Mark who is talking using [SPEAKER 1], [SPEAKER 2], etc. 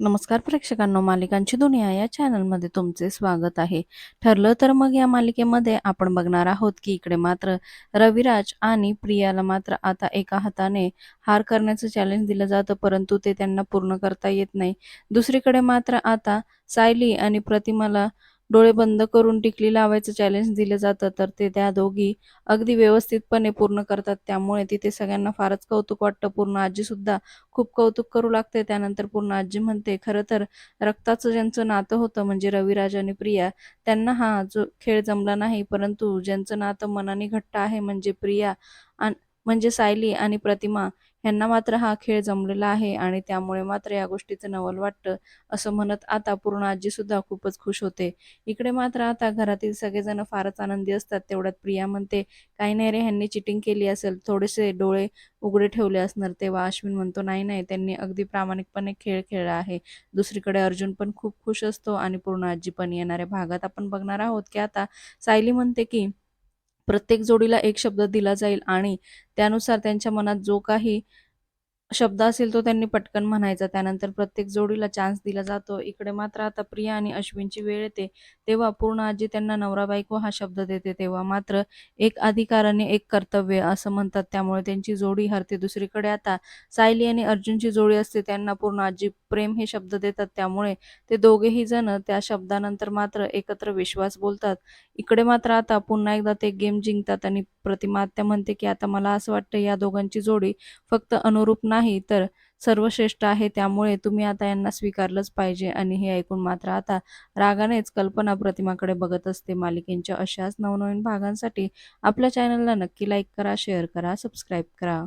[SPEAKER 1] नमस्कार प्रेक्षकांनो मालिकांची दुनिया या चॅनलमध्ये तुमचे स्वागत आहे. ठरलं तर मग या मालिकेमध्ये आपण बघणार आहोत की इकडे मात्र रविराज आणि प्रियाला मात्र आता एका हाताने हार करण्याचं चॅलेंज दिलं जातं परंतु ते त्यांना पूर्ण करता येत नाही. दुसरीकडे मात्र आता सायली आणि प्रतिमाला डोळे बंद करून टिकली लावायचं चॅलेंज दिलं जातं तर ते त्या दोघी अगदी व्यवस्थितपणे पूर्ण करतात. त्यामुळे तिथे सगळ्यांना फारच कौतुक वाटतं. पूर्ण आजी सुद्धा खूप कौतुक करू लागते. त्यानंतर पूर्ण आजी म्हणते खरं तर रक्ताचं ज्यांचं नातं होतं म्हणजे रविराज आणि प्रिया त्यांना हा जो खेळ जमला नाही परंतु ज्यांचं नातं मनाने घट्ट आहे म्हणजे प्रिया आणि म्हणजे सायली आणि प्रतिमा ह्यांना मात्र हा खेळ जमलेला आहे आणि त्यामुळे मात्र या गोष्टीचं नवल वाटतं असं म्हणत आता पूर्ण आजी सुद्धा खूपच खुश होते. इकडे मात्र आता घरातील सगळेजण फारच आनंदी असतात. तेवढ्यात प्रिया म्हणते काही नाही रे ह्यांनी चिटिंग केली असेल. थोडेसे डोळे उघडे ठेवले असणार तेव्हा. अश्विन म्हणतो नाही नाही त्यांनी अगदी प्रामाणिकपणे खेळ खेळला आहे. दुसरीकडे अर्जुन पण खूप खुश असतो आणि पूर्ण आजी पण येणाऱ्या भागात आपण बघणार आहोत की आता सायली म्हणते की प्रत्येक जोडीला एक शब्द दिला जाईल आणि त्यानुसार त्यांच्या मनात जो काही शब्द असेल तो त्यांनी पटकन म्हणायचा. त्यानंतर प्रत्येक जोडीला चान्स दिला जातो. इकडे मात्र आता प्रिया आणि अश्विनची वेळ येते. तेव्हा पूर्ण आजी त्यांना नवरा बायको हा शब्द देते. तेव्हा मात्र एक अधिकाराने एक कर्तव्य असं म्हणतात. त्यामुळे त्यांची जोडी हरते. दुसरीकडे आता सायली आणि अर्जुनची जोडी असते. त्यांना पूर्ण आजी प्रेम हे शब्द देतात. त्यामुळे ते दोघेही जण त्या शब्दानंतर मात्र एकत्र विश्वास बोलतात. इकडे मात्र आता पुन्हा एकदा ते गेम जिंकतात आणि प्रतिमा आत्या म्हणते की आता मला असं वाटतं या दोघांची जोडी फक्त अनुरूप नाही तर सर्वश्रेष्ठ आहे. त्यामुळे तुम्ही आता यांना स्वीकारलंच पाहिजे. आणि हे ऐकून मात्र आता रागानेच कल्पना प्रतिमाकडे बघत असते. मालिकेंच्या अशाच नवनवीन भागांसाठी आपल्या चॅनलला नक्की लाईक करा शेअर करा सबस्क्राईब करा.